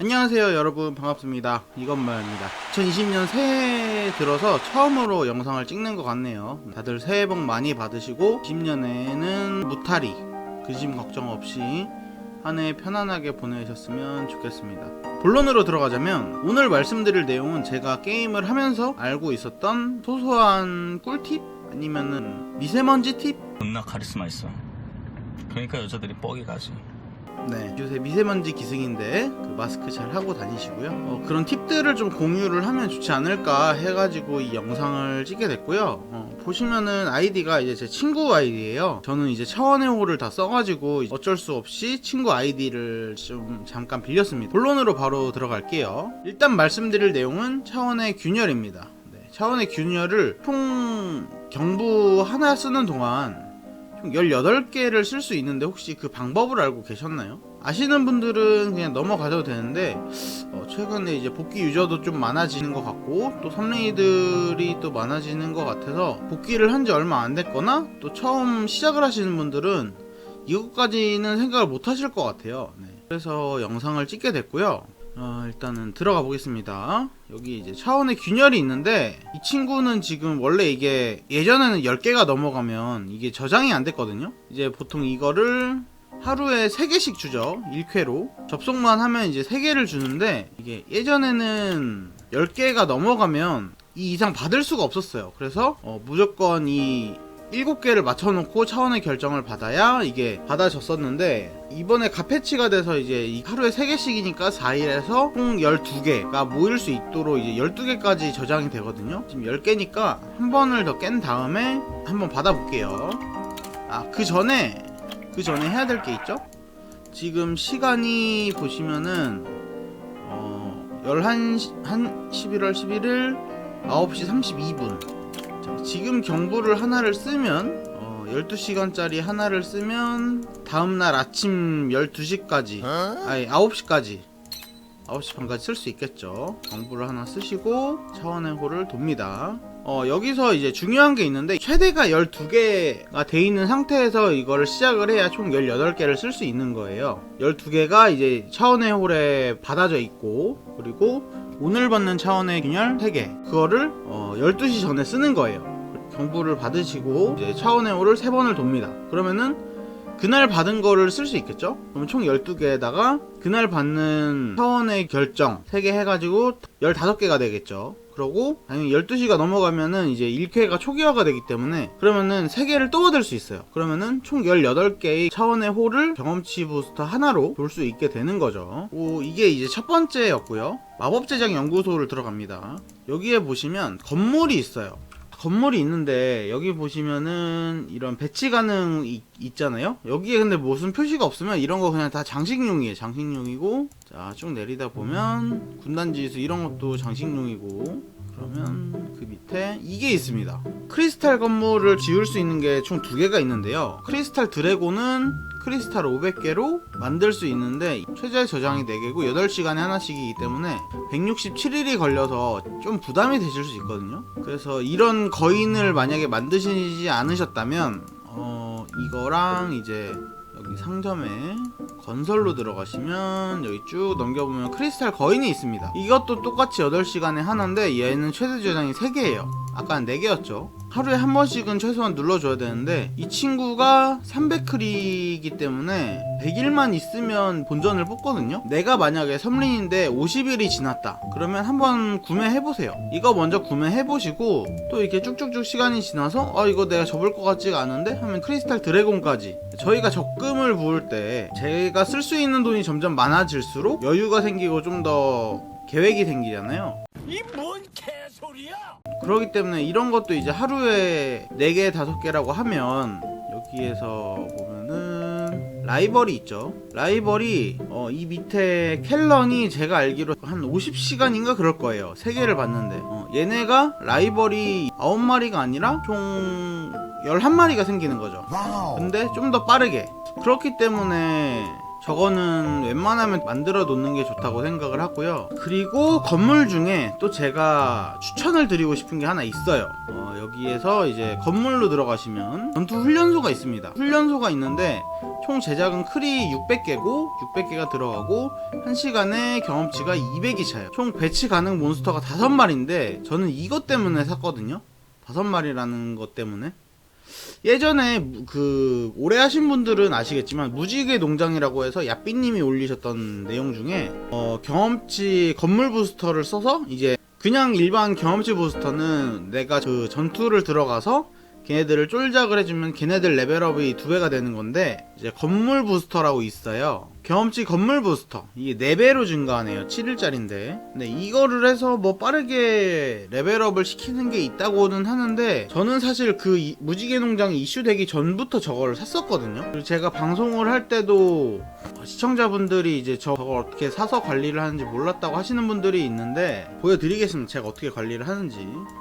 안녕하세요 여러분. 반갑습니다. 이건마입니다. 2020년 새해 들어서 처음으로 영상을 찍는 것 같네요. 다들 새해 복 많이 받으시고 20년에는 무탈이 근심 걱정 없이 한 해 편안하게 보내셨으면 좋겠습니다. 본론으로 들어가자면 오늘 말씀드릴 내용은 제가 게임을 하면서 알고 있었던 소소한 꿀팁? 아니면은 미세먼지 팁? 존나 카리스마 있어. 그러니까 여자들이 뻑이 가지. 네, 요새 미세먼지 기승인데 그 마스크 잘 하고 다니시고요. 어, 그런 팁들을 좀 공유를 하면 좋지 않을까 해가지고 이 영상을 찍게 됐고요. 어, 보시면은 아이디가 이제 제 친구 아이디예요. 저는 이제 차원의 호를 다 써가지고 어쩔 수 없이 친구 아이디를 좀 잠깐 빌렸습니다. 본론으로 바로 들어갈게요. 일단 말씀드릴 내용은 차원의 균열입니다. 네, 차원의 균열을 총 경부 하나 쓰는 동안 총 18개를 쓸 수 있는데 혹시 그 방법을 알고 계셨나요? 아시는 분들은 그냥 넘어가셔도 되는데 어, 최근에 이제 복귀 유저도 좀 많아지는 것 같고 또 선레이들이 또 많아지는 것 같아서 복귀를 한 지 얼마 안 됐거나 또 처음 시작을 하시는 분들은 이것까지는 생각을 못 하실 것 같아요 네. 그래서 영상을 찍게 됐고요 어, 일단은 들어가 보겠습니다. 여기 이제 차원의 균열이 있는데 이 친구는 지금 원래 이게 예전에는 10개가 넘어가면 이게 저장이 안 됐거든요. 이제 보통 이거를 하루에 3개씩 주죠. 1쾌로. 접속만 하면 이제 3개를 주는데 이게 예전에는 10개가 넘어가면 이 이상 받을 수가 없었어요. 그래서 어, 무조건 이 7개를 맞춰놓고 차원의 결정을 받아야 이게 받아졌었는데 이번에 가패치가 돼서 이제 이 하루에 3개씩이니까 4일에서 총 12개가 모일 수 있도록 이제 12개까지 저장이 되거든요. 지금 10개니까 한 번을 더 깬 다음에 한번 받아볼게요. 아 그 전에 그 전에 해야 될 게 있죠? 지금 시간이 보시면은 어 11시 한 11월 11일 9시 32분. 자, 지금 경보를 하나를 쓰면 어, 12시간짜리 하나를 쓰면 다음날 아침 12시까지 아니 9시까지 9시 반까지 쓸 수 있겠죠. 경보를 하나 쓰시고 차원의 호를 돕니다. 어, 여기서 이제 중요한 게 있는데 최대가 12개가 돼 있는 상태에서 이거를 시작을 해야 총 18개를 쓸 수 있는 거예요. 12개가 이제 차원의 홀에 받아져 있고 그리고 오늘 받는 차원의 균열 3개. 그거를 어, 12시 전에 쓰는 거예요 경보를 받으시고 이제 차원의 홀을 3번을 돕니다. 그러면은 그날 받은 거를 쓸 수 있겠죠? 그럼 총 12개에다가 그날 받는 차원의 결정 3개 해가지고 15개가 되겠죠. 그러고 당연히 12시가 넘어가면은 이제 1쾌가 초기화가 되기 때문에 그러면은 3개를 또 얻을 수 있어요. 그러면은 총 18개의 차원의 홀을 경험치 부스터 하나로 돌 수 있게 되는 거죠. 오, 이게 이제 첫 번째였고요. 마법 제작 연구소를 들어갑니다. 여기에 보시면 건물이 있어요 건물이 있는데 여기 보시면은 이런 배치 가능 이- 있잖아요? 여기에 근데 무슨 표시가 없으면 이런 거 그냥 다 장식용이에요. 장식용이고. 자 쭉 내리다 보면 군단지수 이런 것도 장식용이고 그러면 그 밑에 이게 있습니다. 크리스탈 건물을 지을 수 있는 게 총 두 개가 있는데요. 크리스탈 드래곤은 크리스탈 500개로 만들 수 있는데 최저의 저장이 4개고 8시간에 하나씩이기 때문에 167일이 걸려서 좀 부담이 되실 수 있거든요. 그래서 이런 거인을 만약에 만드시지 않으셨다면 어 이거랑 이제 여기 상점에 건설로 들어가시면 여기 쭉 넘겨보면 크리스탈 거인이 있습니다. 이것도 똑같이 8시간에 하나인데 얘는 최대 저장이 3개예요. 아까는 4개였죠 하루에 한 번씩은 최소한 눌러줘야 되는데 이 친구가 300클이기 때문에 100일만 있으면 본전을 뽑거든요. 내가 만약에 섬린인데 50일이 지났다. 그러면 한번 구매해보세요. 이거 먼저 구매해보시고 또 이렇게 쭉쭉쭉 시간이 지나서 아 이거 내가 접을 것 같지가 않은데? 하면 크리스탈 드래곤까지. 저희가 적금을 부을 때 제가 쓸 수 있는 돈이 점점 많아질수록 여유가 생기고 좀 더 계획이 생기잖아요. 이뭔개 소리야? 그렇기 때문에 이런 것도 이제 하루에 4개, 5개라고 하면 여기에서 보면은 라이벌이 있죠. 라이벌이 어, 이 밑에 켈런이 제가 알기로 한 50시간인가 그럴 거예요. 3개를 봤는데 어, 얘네가 라이벌이 9마리가 아니라 총 11마리가 생기는 거죠. 근데 좀 더 빠르게 그렇기 때문에 저거는 웬만하면 만들어 놓는 게 좋다고 생각을 하고요. 그리고 건물 중에 또 제가 추천을 드리고 싶은 게 하나 있어요. 어, 여기에서 이제 건물로 들어가시면 전투 훈련소가 있습니다. 훈련소가 있는데 총 제작은 크리 600개고 600개가 들어가고 1시간에 경험치가 200이 차요. 총 배치 가능 몬스터가 5마리인데 저는 이것 때문에 샀거든요. 5마리라는 것 때문에. 예전에 무- 그 오래 하신 분들은 아시겠지만 무지개 농장이라고 해서 야삐님이 올리셨던 내용 중에 어, 경험치 건물 부스터를 써서 이제 그냥 일반 경험치 부스터는 내가 그 전투를 들어가서 걔네들을 쫄작을 해주면 걔네들 레벨업이 두 배가 되는 건데 이제 건물 부스터라고 있어요. 경험치 건물 부스터. 이게 4배로 증가하네요. 7일짜리인데. 근데 이거를 해서 뭐 빠르게 레벨업을 시키는 게 있다고는 하는데 저는 사실 그 이- 무지개 농장이 이슈되기 전부터 저거를 샀었거든요. 제가 방송을 할 때도 시청자분들이 이제 저- 저걸 어떻게 사서 관리를 하는지 몰랐다고 하시는 분들이 있는데 보여드리겠습니다. 제가 어떻게 관리를 하는지.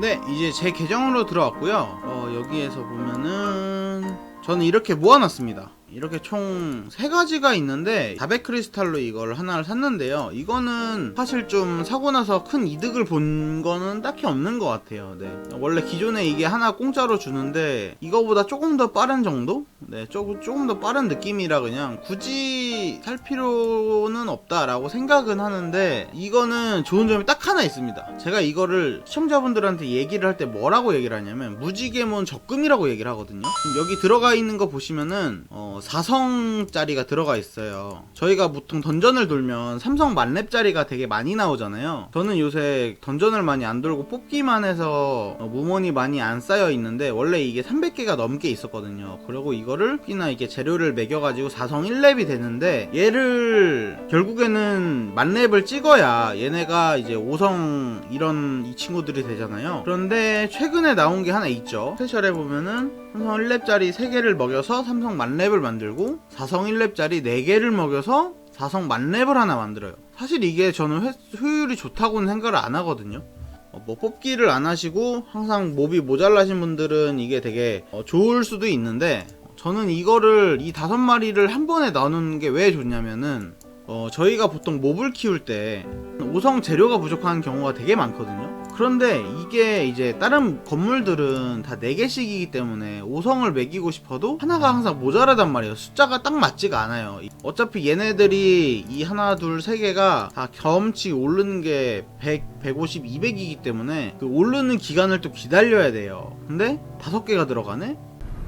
네 이제 제 계정으로 들어왔고요. 어, 여기에서 보면은 저는 이렇게 모아놨습니다. 이렇게 총세 가지가 있는데 400 크리스탈로 이걸 하나를 샀는데요. 이거는 사실 좀 사고 나서 큰 이득을 본 거는 딱히 없는 것 같아요. 네. 원래 기존에 이게 하나 공짜로 주는데 이거보다 조금 더 빠른 정도? 네, 조금 조금 더 빠른 느낌이라 그냥 굳이 살 필요는 없다라고 생각은 하는데 이거는 좋은 점이 딱 하나 있습니다. 제가 이거를 시청자분들한테 얘기를 할 때 뭐라고 얘기를 하냐면 무지개몬 적금이라고 얘기를 하거든요. 여기 들어가 있는 거 보시면은 어, 4성짜리가 들어가 있어요. 저희가 보통 던전을 돌면 삼성 만렙짜리가 되게 많이 나오잖아요. 저는 요새 던전을 많이 안 돌고 뽑기만 해서 어, 무몬이 많이 안 쌓여 있는데 원래 이게 300개가 넘게 있었거든요. 그리고 이거를 특히나 이게 재료를 매겨가지고 4성 1렙이 되는데 얘를 결국에는 만렙을 찍어야 얘네가 이제 5성 이런 이 친구들이 되잖아요. 그런데 최근에 나온 게 하나 있죠. 스페셜에 보면은 삼성 1렙짜리 3개를 먹여서 삼성 만렙을 만들고 4성 1렙짜리 4개를 먹여서 4성 만렙을 하나 만들어요. 사실 이게 저는 회- 효율이 좋다고는 생각을 안 하거든요. 어, 뭐 뽑기를 안 하시고 항상 몹이 모자라신 분들은 이게 되게 어, 좋을 수도 있는데 저는 이거를 이 다섯 마리를 한 번에 나누는 게 왜 좋냐면은 어, 저희가 보통 몹을 키울 때 5성 재료가 부족한 경우가 되게 많거든요. 그런데 이게 이제 다른 건물들은 다 4개씩이기 때문에 5성을 매기고 싶어도 하나가 항상 모자라단 말이에요. 숫자가 딱 맞지가 않아요. 어차피 얘네들이 이 하나, 둘, 세 개가 다 경험치 오르는 게 100, 150, 200이기 때문에 그 오르는 기간을 또 기다려야 돼요. 근데 다섯 개가 들어가네?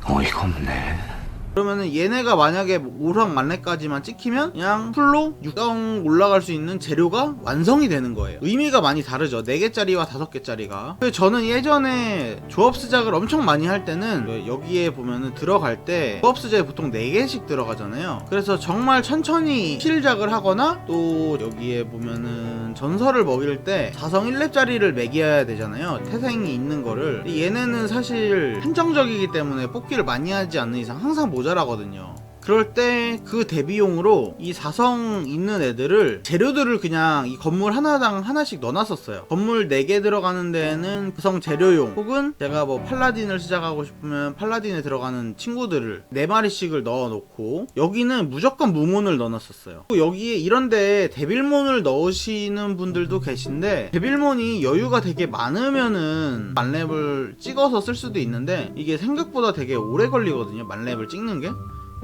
어이가 없네. 그러면은 얘네가 만약에 5성 만렙까지만 찍히면 그냥 풀로 6성 올라갈 수 있는 재료가 완성이 되는 거예요. 의미가 많이 다르죠. 4개짜리와 5개짜리가. 그래서 저는 예전에 조합 스작을 엄청 많이 할 때는 여기에 보면은 들어갈 때 조합 스작에 보통 4개씩 들어가잖아요. 그래서 정말 천천히 실작을 하거나 또 여기에 보면은 전설을 먹일 때 4성 1렙짜리를 매겨야 되잖아요. 태생이 있는 거를. 얘네는 사실 한정적이기 때문에 뽑기를 많이 하지 않는 이상 항상 모자라거든요. 그럴 때 그 대비용으로 이 4성 있는 애들을 재료들을 그냥 이 건물 하나당 하나씩 넣어놨었어요. 건물 4개 들어가는 데에는 구성 재료용 혹은 제가 뭐 팔라딘을 시작하고 싶으면 팔라딘에 들어가는 친구들을 4마리씩을 넣어놓고 여기는 무조건 무몬을 넣어놨었어요. 또 여기에 이런데 데빌몬을 넣으시는 분들도 계신데 데빌몬이 여유가 되게 많으면은 만렙을 찍어서 쓸 수도 있는데 이게 생각보다 되게 오래 걸리거든요. 만렙을 찍는 게.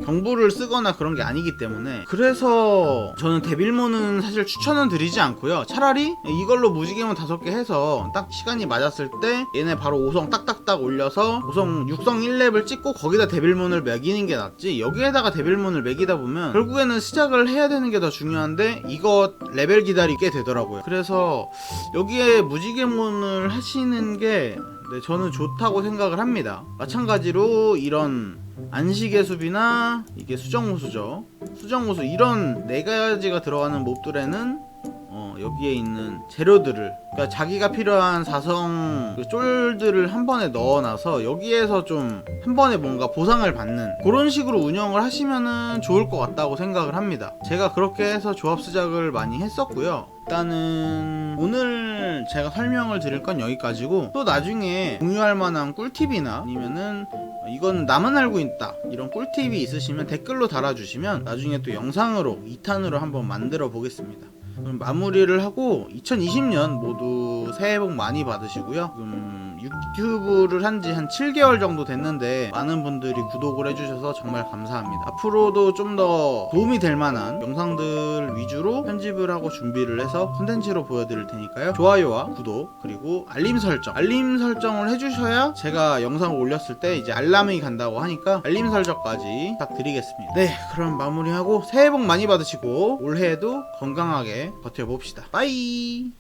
경부를 쓰거나 그런 게 아니기 때문에 그래서 저는 데빌몬은 사실 추천은 드리지 않고요. 차라리 이걸로 무지개몬 다섯 개 해서 딱 시간이 맞았을 때 얘네 바로 5성 딱딱딱 올려서 5성 6성 1렙을 찍고 거기다 데빌몬을 매기는 게 낫지. 여기에다가 데빌몬을 매기다 보면 결국에는 시작을 해야 되는 게 더 중요한데 이거 레벨 기다리게 되더라고요. 그래서 여기에 무지개몬을 하시는 게 네, 저는 좋다고 생각을 합니다. 마찬가지로 이런 안식의 숲이나 이게 수정호수죠. 수정호수 이런 네 가지가 들어가는 몹들에는 어, 여기에 있는 재료들을 그러니까 자기가 필요한 사성 그 쫄들을 한 번에 넣어놔서 여기에서 좀 한 번에 뭔가 보상을 받는 그런 식으로 운영을 하시면은 좋을 것 같다고 생각을 합니다. 제가 그렇게 해서 조합 시작을 많이 했었고요. 일단은 오늘 제가 설명을 드릴 건 여기까지고 또 나중에 공유할 만한 꿀팁이나 아니면은 이건 나만 알고 있다 이런 꿀팁이 있으시면 댓글로 달아주시면 나중에 또 영상으로 2탄으로 한번 만들어 보겠습니다 마무리를 하고 2020년 모두 새해 복 많이 받으시고요. 지금 유튜브를 한 지 한 7개월 정도 됐는데 많은 분들이 구독을 해주셔서 정말 감사합니다. 앞으로도 좀 더 도움이 될 만한 영상들 위주로 편집을 하고 준비를 해서 컨텐츠로 보여드릴 테니까요. 좋아요와 구독 그리고 알림 설정. 알림 설정을 해주셔야 제가 영상을 올렸을 때 이제 알람이 간다고 하니까 알림 설정까지 부탁드리겠습니다. 네 그럼 마무리하고 새해 복 많이 받으시고 올해에도 건강하게 버텨봅시다. 빠이